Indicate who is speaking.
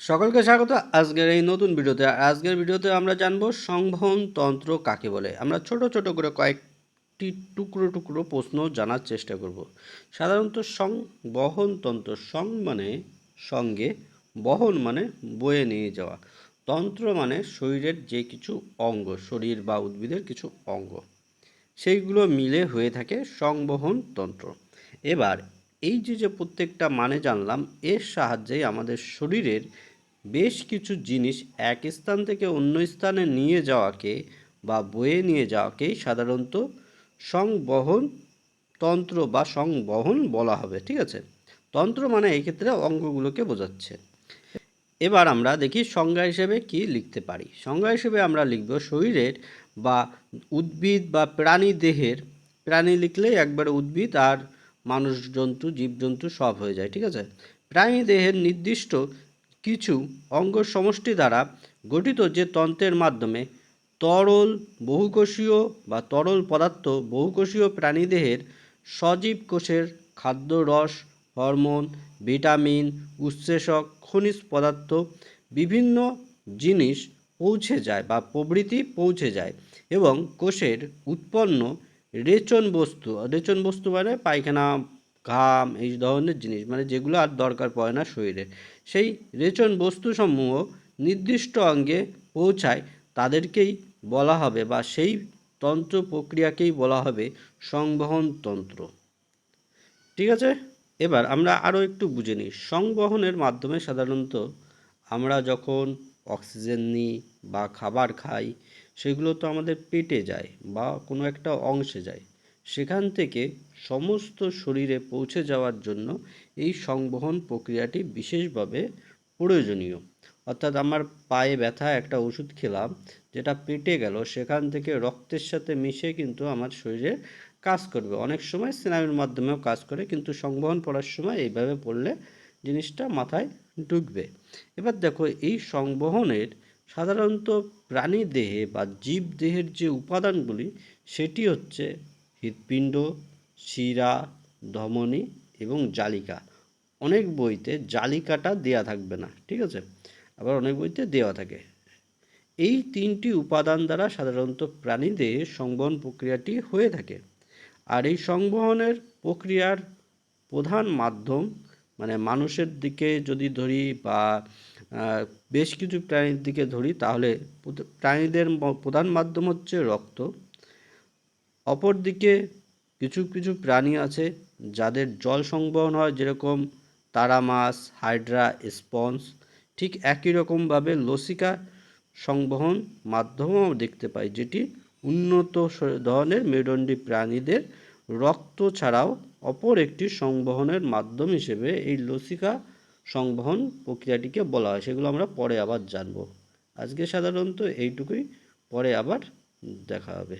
Speaker 1: সকলকে স্বাগত। আজকের এই নতুন ভিডিওতে, আজকের ভিডিওতে আমরা জানব সংবহন তন্ত্র কাকে বলে। আমরা ছোট ছোট করে কয়েকটি টুকরো টুকরো প্রশ্ন জানার চেষ্টা করব। সাধারণত সংবহন তন্ত্র, সং মানে সঙ্গে, বহন মানে বয়ে নিয়ে যাওয়া। তন্ত্র মানে শরীরের যে কিছু অঙ্গ, শরীর বা উদ্ভিদের কিছু অঙ্গ। সেইগুলো মিলে হয়ে থাকে সংবহন তন্ত্র। এবার, এই যে যে প্রত্যেকটা মানে জানলাম, এর সাহায্যেই আমাদের শরীরের বেশ কিছু জিনিস এক স্থান থেকে অন্য স্থানে নিয়ে যাওয়াকে বা বয়ে নিয়ে যাওয়াকেই সাধারণত সংবহন তন্ত্র বা সংবহন বলা হবে, ঠিক আছে? তন্ত্র মানে এই ক্ষেত্রে অঙ্গগুলোকে বোঝাচ্ছে। এবার আমরা দেখি সংজ্ঞা হিসেবে কি লিখতে পারি। সংজ্ঞা হিসেবে আমরা লিখব শরীরের বা উদ্ভিদ বা প্রাণী দেহের, প্রাণী লিখলেই একবারে উদ্ভিদ আর মানুষ জন্তু, জীবজন্তু সব হয়ে যায়, ঠিক আছে? প্রাণী দেহের নির্দিষ্ট কিছু অঙ্গ সমষ্টি দ্বারা গঠিত যে তন্ত্রের মাধ্যমে তরল বহুকোষীয় বা তরল পদার্থ বহুকোষীয় প্রাণীদেহের সজীব কোষের খাদ্য রস, হরমোন, ভিটামিন, উৎসেচক, খনিজ পদার্থ, বিভিন্ন জিনিস পৌঁছে যায় বা প্রভৃতি পৌঁছে যায় এবং কোষের উৎপন্ন রেচন বস্তু রেচন বস্তু মানে পায়খানা ঘাম এই ধরনের জিনিস মানে যেগুলো আর দরকার পড়ে না শরীরে। সেই রেচন বস্তুসমূহ নির্দিষ্ট অঙ্গে পৌঁছায় তাদেরকেই বলা হবে বা সেই তন্ত্র প্রক্রিয়াকেই বলা হবে সংবহন তন্ত্র। ঠিক আছে? এবার আমরা আরও একটু বুঝে নিই। সংবহনের মাধ্যমে সাধারণত আমরা যখন অক্সিজেন নিই বা খাবার খাই, সেগুলো তো আমাদের পেটে যায় বা কোনো একটা অংশে যায়। সেখান থেকে সমস্ত শরীরে পৌঁছে যাওয়ার জন্য এই সংবহন প্রক্রিয়াটি বিশেষভাবে প্রয়োজনীয়। অর্থাৎ আমার পায়ে ব্যথা, একটা ওষুধ খেলাম, যেটা পেটে গেল, সেখান থেকে রক্তের সাথে মিশে কিন্তু আমার শরীরে কাজ করবে। অনেক সময় স্নায়ুর মাধ্যমেও কাজ করে, কিন্তু সংবহন পড়ার সময় এইভাবে পড়লে জিনিসটা মাথায় ঢুকবে। এবার দেখো, এই সংবহনের সাধারণত প্রাণী দেহে বা জীব দেহের যে উপাদানগুলি, সেটি হচ্ছে হৃৎপিণ্ড, শিরা, ধমনী এবং জালিকা। অনেক বইতে জালিকাটা দেয়া থাকবে না, ঠিক আছে? আবার অনেক বইতে দেওয়া থাকে। এই তিনটি উপাদান দ্বারা সাধারণত প্রাণীদের সংবহন প্রক্রিয়াটি হয়ে থাকে। আর এই সংবহনের প্রক্রিয়ার প্রধান মাধ্যম মানে মানুষের দিকে যদি ধরি বা বেশ কিছু প্রাণীর দিকে ধরি, তাহলে প্রাণীদের প্রধান মাধ্যম হচ্ছে রক্ত। অপরদিকে কিছু কিছু প্রাণী আছে যাদের জল সংবহন হয় যেরকম তারা মাছ, হাইড্রা, স্পঞ্জ, ঠিক একই রকমভাবে লসিকা সংবহন মাধ্যমেও দেখতে পাই, যেটি উন্নত ধরনের মেরুদণ্ডী প্রাণীদের রক্ত ছাড়াও অপর একটি সংবহনের মাধ্যম হিসেবে এই লসিকা সংবহন প্রক্রিয়াটিকে বলা হয়। সেগুলো আমরা পরে আবার জানব। আজকে সাধারণত এইটুকুই, পরে আবার দেখা হবে।